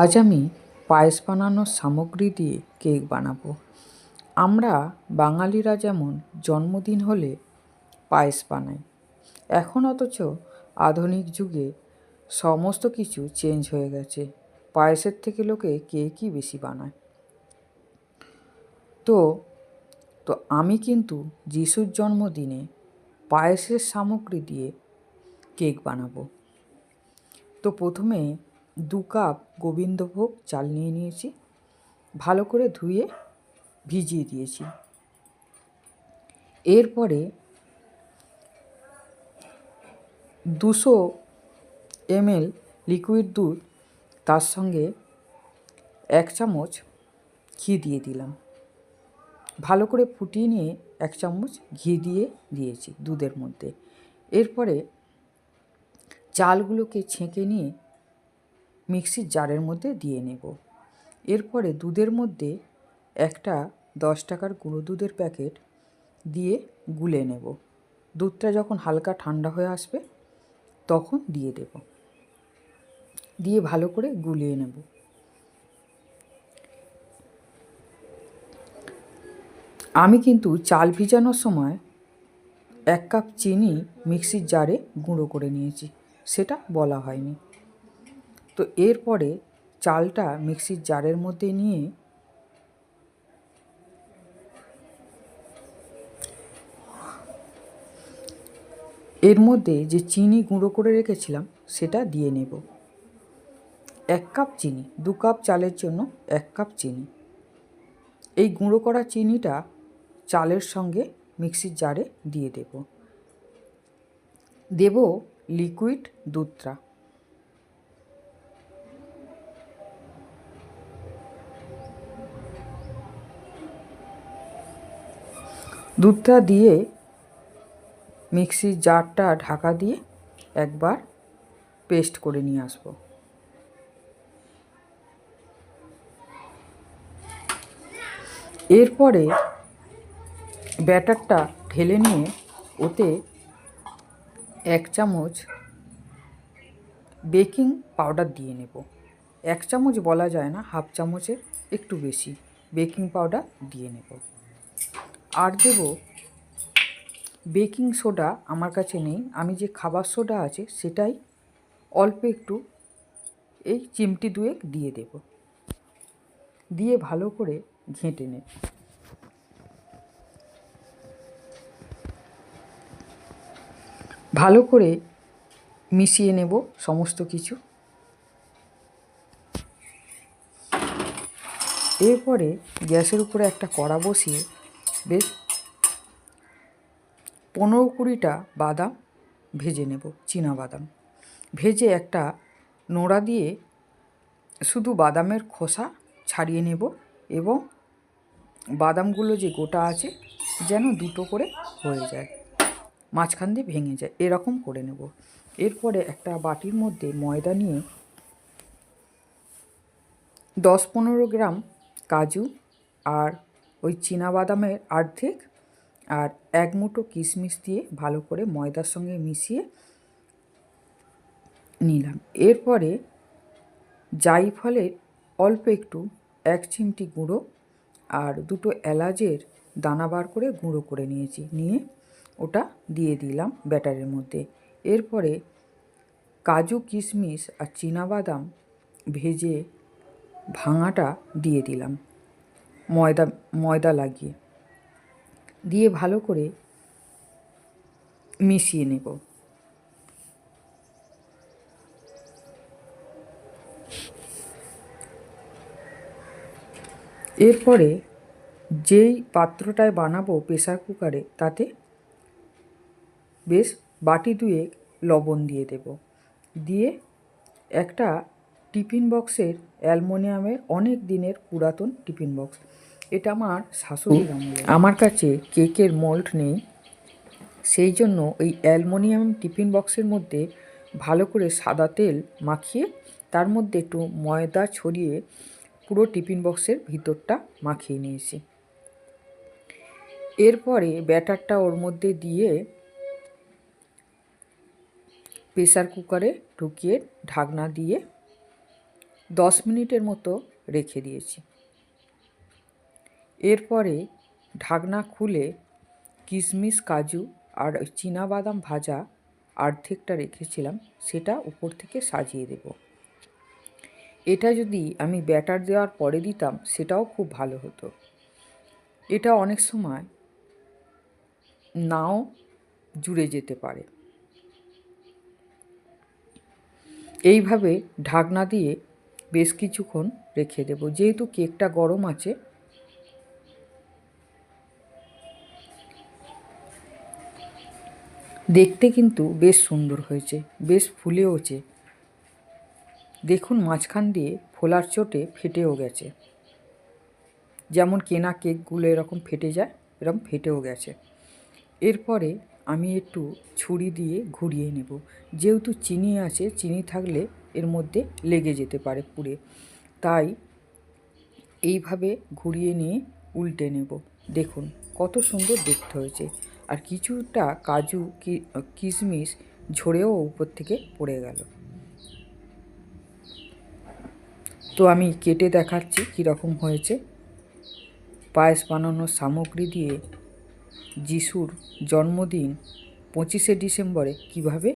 আজ আমি পায়েস বানানোর সামগ্রী দিয়ে কেক বানাবো। আমরা বাঙালিরা যেমন জন্মদিন হলে পায়েস বানাই, এখন অথচ আধুনিক যুগে সমস্ত কিছু চেঞ্জ হয়ে গেছে। পায়েসের থেকে লোকে কেকই বেশি বানায়। তো তো আমি কিন্তু যিশুর জন্মদিনে পায়েসের সামগ্রী দিয়ে কেক বানাবো। তো প্রথমে দু কাপ গোবিন্দভোগ চাল নিয়ে নিয়েছি। ভালো করে ধুয়ে ভিজিয়ে দিয়েছি। এরপরে দুশো এমএল লিকুইড দুধ তার সঙ্গে এক চামচ ঘি দিয়ে দিলাম। ভালো করে ফুটিয়ে নিয়ে এক চামচ ঘি দিয়ে দিয়েছি দুধের মধ্যে। এরপরে চালগুলোকে ছেঁকে নিয়ে মিক্সির জারের মধ্যে দিয়ে নেব। এরপরে দুধের মধ্যে একটা দশ টাকার গুঁড়ো দুধের প্যাকেট দিয়ে গুলে নেব। দুধটা যখন হালকা ঠান্ডা হয়ে আসবে, তখন দিয়ে দেব। দিয়ে ভালো করে গুলিয়ে নেব। আমি কিন্তু চাল ভিজানোর সময় এক কাপ চিনি মিক্সির জারে গুঁড়ো করে নিয়েছি। সেটা বলা হয়নি। তো এরপরে চালটা মিক্সির জারের মধ্যে নিয়ে এর মধ্যে যে চিনি গুঁড়ো করে রেখেছিলাম, সেটা দিয়ে নেব। এক কাপ চিনি, দু কাপ চালের জন্য এক কাপ চিনি। এই গুঁড়ো করা চিনিটা চালের সঙ্গে মিক্সির জারে দিয়ে দেব। দেব লিকুইড দুধটা। দুধটা দিয়ে মিক্সির জারটা ঢাকা দিয়ে একবার পেস্ট করে নিয়ে আসব। এরপরে ব্যাটারটা ঢেলে নিয়ে ওতে এক চামচ বেকিং পাউডার দিয়ে নেব। এক চামচ বলা যায় না, হাফ চামচের একটু বেশি বেকিং পাউডার দিয়ে নেব। আর দেব? বেকিং সোডা আমার কাছে নেই। আমি যে খাবার সোডা আছে সেটাই অল্প একটু এই চিমটি দুয়েক দিয়ে দেব। দিয়ে ভালো করে ঘেঁটে নেব। ভালো করে মিশিয়ে নেব সমস্ত কিছু। এরপরে গ্যাসের উপরে একটা কড়া বসিয়ে বেশ। পনেরো কুড়িটা বাদাম ভেজে নেব, চীনা বাদাম। ভেজে একটা নোড়া দিয়ে শুধু বাদামের খোসা ছাড়িয়ে নেব এবং বাদামগুলো যে গোটা আছে যেন দুটো করে হয়ে যায়, মাঝখান দিয়ে ভেঙে যায়, এরকম করে নেব। এরপরে একটা বাটির মধ্যে ময়দা নিয়ে দশ পনেরো গ্রাম কাজু আর ওই বাদামের অর্ধেক আর এক মুঠো কিশমিশ দিয়ে ভালো করে ময়দার সঙ্গে মিশিয়ে নিলাম। এরপরে জাইফলের অল্প একটু এক চিমটি গুঁড়ো আর দুটো এলাচের দানা বার করে গুঁড়ো করে নিয়েছি, নিয়ে ওটা দিয়ে দিলাম ব্যাটারের মধ্যে। এরপরে কাজু কিশমিশ আর বাদাম ভেজে ভাঙাটা দিয়ে দিলাম। ময়দা ময়দা লাগিয়ে। দিয়ে ভালো করে মিশিয়ে নেব। এরপরে যেই পাত্রটায় বানাবো প্রেসার কুকারে, তাতে বেশ বাটি দুয়েক লবণ দিয়ে দেব। দিয়ে একটা টিফিন বক্সের অ্যালমোনিয়ামের অনেক দিনের পুরাতন টিফিন বক্স। এটা আমার শাশুড়ির আমার কাছে কেকের মোল্ড নেই। সেই জন্য ওই অ্যালমোনিয়াম টিফিন বক্সের মধ্যে ভালো করে সাদা তেল মাখিয়ে তার মধ্যে একটু ময়দা ছড়িয়ে পুরো টিফিন বক্সের ভিতরটা মাখিয়ে নিয়েছি। এরপরে ব্যাটারটা ওর মধ্যে দিয়ে প্রেসার কুকারে ঢুকিয়ে ঢাকনা দিয়ে দশ মিনিটের মতো রেখে দিয়েছি। এরপরে ঢাকনা খুলে কিশমিশ, কাজু আর বাদাম ভাজা অর্ধেকটা রেখেছিলাম, সেটা উপর থেকে সাজিয়ে দেব। এটা যদি আমি ব্যাটার দেওয়ার পরে দিতাম, সেটাও খুব ভালো হতো। এটা অনেক সময় নাও জুড়ে যেতে পারে। এইভাবে ঢাকনা দিয়ে বেশ কিছুক্ষণ রেখে দেব। যেহেতু কেকটা গরম আছে দেখতে কিন্তু বেশ সুন্দর হয়েছে, বেশ ফুলেওছে দেখুন মাঝখান দিয়ে ফোলার চোটে ফেটেও গেছে। যেমন কেনা কেকগুলো এরকম ফেটে যায়, এরকম ফেটেও গেছে। এরপরে আমি একটু ছুরি দিয়ে ঘুরিয়ে নেব। যেহেতু চিনি আছে, চিনি থাকলে এর মধ্যে লেগে যেতে পারে পুড়ে। তাই এইভাবে ঘুরিয়ে নিয়ে উল্টে নেব। দেখুন কত সুন্দর দেখতে হয়েছে। আর কিছুটা কাজু, কি- কিশমিশ ঝরেও উপর থেকে পড়ে গেল। তো আমি কেটে দেখাচ্ছি কীরকম হয়েছে। পায়েস বানানোর সামগ্রী দিয়ে যিশুর জন্মদিন পঁচিশে ডিসেম্বরে কীভাবে